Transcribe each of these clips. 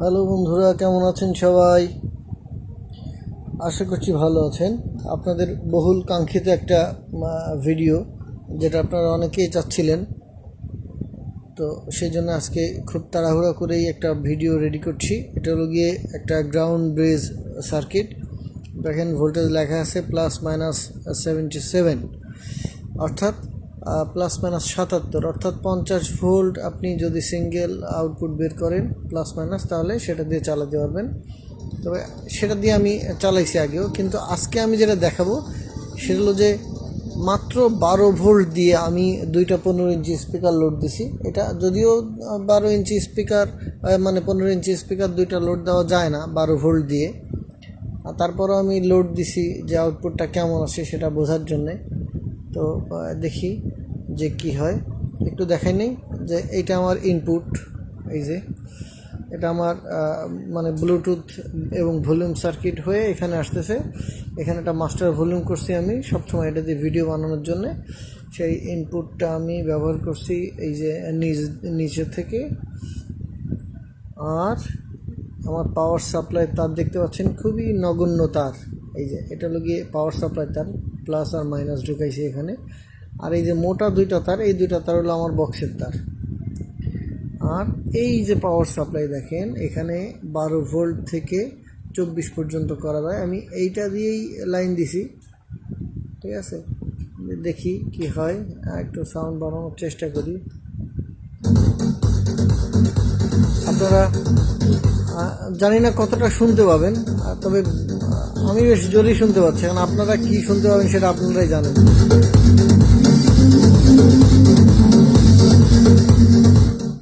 Hello বন্ধুরা, কেমন আছেন সবাই? আশা করছি ভালো আছেন। আপনাদের বহুল কাঙ্ক্ষিত একটা ভিডিও যেটা আপনারা অনেকেই চাচ্ছিলেন। তো সেই জন্য আজকে খুব তাড়াহুড়া করেই একটা ভিডিও রেডি করছি। এটা হলো গিয়ে একটা গ্রাউন্ড ব্রেজ সার্কিট দেখেন ভোল্টেজ লেখা আছে প্লাস মাইনাস সেভেন্টি সেভেন অর্থাৎ প্লাস মাইনাস সাতাত্তর, অর্থাৎ পঞ্চাশ ভোল্ট আপনি যদি সিঙ্গেল আউটপুট বের করেন প্লাস মাইনাস তাহলে সেটা দিয়ে চালাতে পারবেন। তবে সেটা দিয়ে আমি চালাইছি আগেও, কিন্তু আজকে আমি যেটা দেখাবো, সেটা হলো যে মাত্র বারো ভোল্ট দিয়ে আমি দুইটা পনেরো ইঞ্চি স্পিকার লোড দিছি। এটা যদিও বারো ইঞ্চি স্পিকার মানে পনেরো ইঞ্চি স্পিকার দুইটা লোড দেওয়া যায় না, বারো ভোল্ট দিয়ে। তারপরও আমি লোড দিছি যে আউটপুটটা কেমন আসে সেটা বোঝার জন্যে। তো দেখি যে কি হয়। একটু দেখাই নেই যে এইটা আমার ইনপুট এই যে। এটা আমার মানে ব্লুটুথ এবং ভলিউম সার্কিট হয়ে এখানে আসতেছে। এখানে একটা মাস্টার ভলিউম করছি আমি সবসময় এটা দিয়ে ভিডিও বানানোর জন্য। সেই ইনপুটটা আমি ব্যবহার করছি এই যে নিচ নিচে থেকে। আর আমার পাওয়ার সাপ্লাই তার দেখতে পাচ্ছেন খুবই নগণ্য তার। এই যে, এটা হলো গিয়ে পাওয়ার সাপ্লাই তার প্লাস আর মাইনাস ঢুকাইছি এখানে। আর এই যে মোটা দুইটা তার, এই দুইটা তার হলো আমার বক্সের তার। আর এই যে পাওয়ার সাপ্লাই দেখেন, এখানে বারো ভোল্ট থেকে চব্বিশ পর্যন্ত করা যায়। আমি এইটা দিয়েই লাইন দিছি। ঠিক আছে? দেখি কি হয়, একটু সাউন্ড বাড়ানোর চেষ্টা করি। আপনারা জানি না কতটা শুনতে পাবেন তবে আমি বেশ জোরেই শুনতে পাচ্ছি। কারণ আপনারা কি শুনতে পাবেন সেটা আপনারাই জানেন।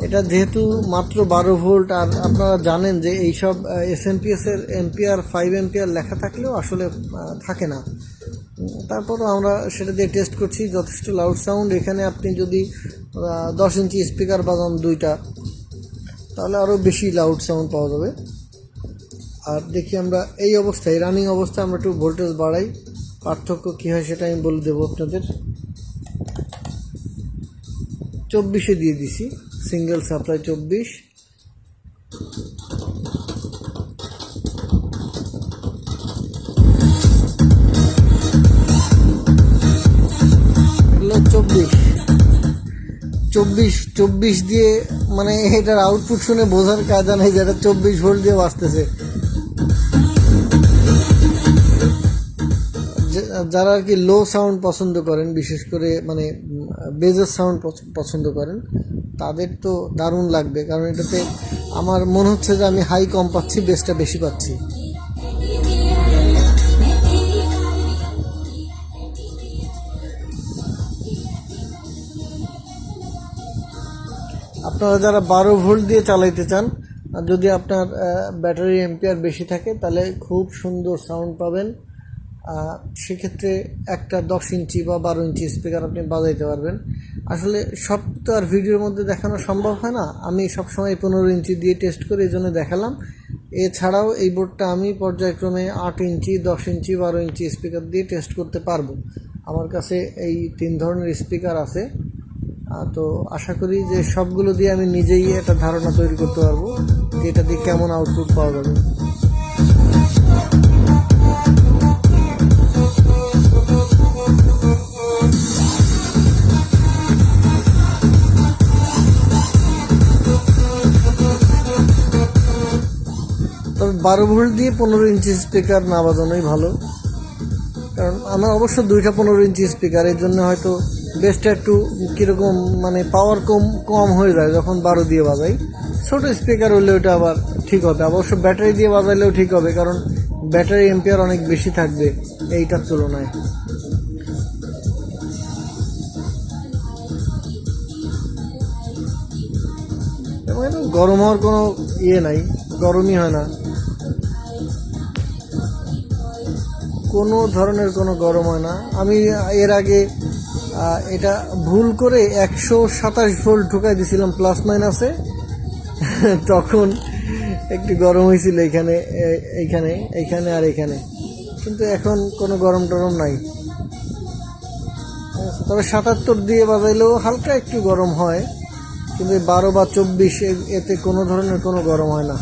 এটা যেহেতু মাত্র বারো ভোল্ট, আর আপনারা জানেন যে এইসব এস এমপিএস এর এমপিআর ফাইভ এমপিআর লেখা থাকলেও আসলে থাকে না। তারপরও আমরা সেটা দিয়ে টেস্ট করছি, যথেষ্ট লাউড সাউন্ড এখানে আপনি যদি দশ ইঞ্চি স্পিকার বাজান দুইটা, তাহলে আরও বেশি লাউড সাউন্ড পাওয়া যাবে। আর দেখি আমরা এই অবস্থায় রানিং অবস্থায় আমরা একটু ভোল্টেজ বাড়াই। পার্থক্য কী হয় সেটা আমি বলে দেবো আপনাদের। চব্বিশে দিয়ে দিছি সিঙ্গেল সাপ্লাই চব্বিশ। চব্বিশ। চব্বিশ চব্বিশ দিয়ে মানে এটার আউটপুট শুনে বোঝার কায়দা নেই যে এটা চব্বিশ ভোল্ট দিয়ে বাঁচতেছে যারা আর কি লো সাউন্ড পছন্দ করেন, বিশেষ করে মানে বেজের সাউন্ড পছন্দ করেন, তাদের তো দারুণ লাগবে। কারণ এটাতে আমার মনে হচ্ছে যে আমি হাই কম পাচ্ছি বেসটা বেশি পাচ্ছি। আপনারা যারা বারো ভোল্ট দিয়ে চালাইতে চান, যদি আপনার ব্যাটারি এম্পিয়ার বেশি থাকে, তাহলে খুব সুন্দর সাউন্ড পাবেন। সেক্ষেত্রে একটা দশ ইঞ্চি বা বারো ইঞ্চি স্পিকার আপনি বাজাইতে পারবেন। আসলে সব তো আর ভিডিওর মধ্যে দেখানো সম্ভব হয় না। আমি সবসময় পনেরো ইঞ্চি দিয়ে টেস্ট করে এই জন্য দেখালাম। এছাড়াও এই বোর্ডটা আমি পর্যায়ক্রমে আট ইঞ্চি, দশ ইঞ্চি, বারো ইঞ্চি স্পিকার দিয়ে টেস্ট করতে পারব। আমার কাছে এই তিন ধরনের স্পিকার আছে। তো আশা করি যে সবগুলো দিয়ে আমি নিজেই একটা ধারণা তৈরি করতে পারব যে এটা দিয়ে কেমন আউটপুট পাওয়া যাবে। বারো ভোল্ট দিয়ে পনেরো ইঞ্চি স্পিকার না বাজানোই ভালো। কারণ আমার অবশ্য দুইটা পনেরো ইঞ্চি স্পিকার এর জন্য হয়তো বেসটা একটু কীরকম মানে পাওয়ার কম কম হয়ে যায় যখন বারো দিয়ে বাজাই। ছোটো স্পিকার হলে ওটা আবার ঠিক হবে, অবশ্য ব্যাটারি দিয়ে বাজাইলেও ঠিক হবে, কারণ ব্যাটারি এম্পিয়ার অনেক বেশি থাকবে এইটার তুলনায়। গরম হওয়ার কোনো ইয়ে নাই, গরমই হয় না। কোনো ধরনের কোনো গরম হয় না। আমি এর আগে এটা ভুল করে একশো সাতাশ ভোল্ট ঢুকাই দিয়েছিলাম প্লাস মাইনাসে তখন একটু গরম হয়েছিল এখানে এইখানে এইখানে আর এখানে। কিন্তু এখন কোনো গরম টরম নাই। তবে সাতাত্তর দিয়ে বাজাইলেও হালকা একটু গরম হয়, কিন্তু বারো বা চব্বিশ এতে কোনো ধরনের কোনো গরম হয় না।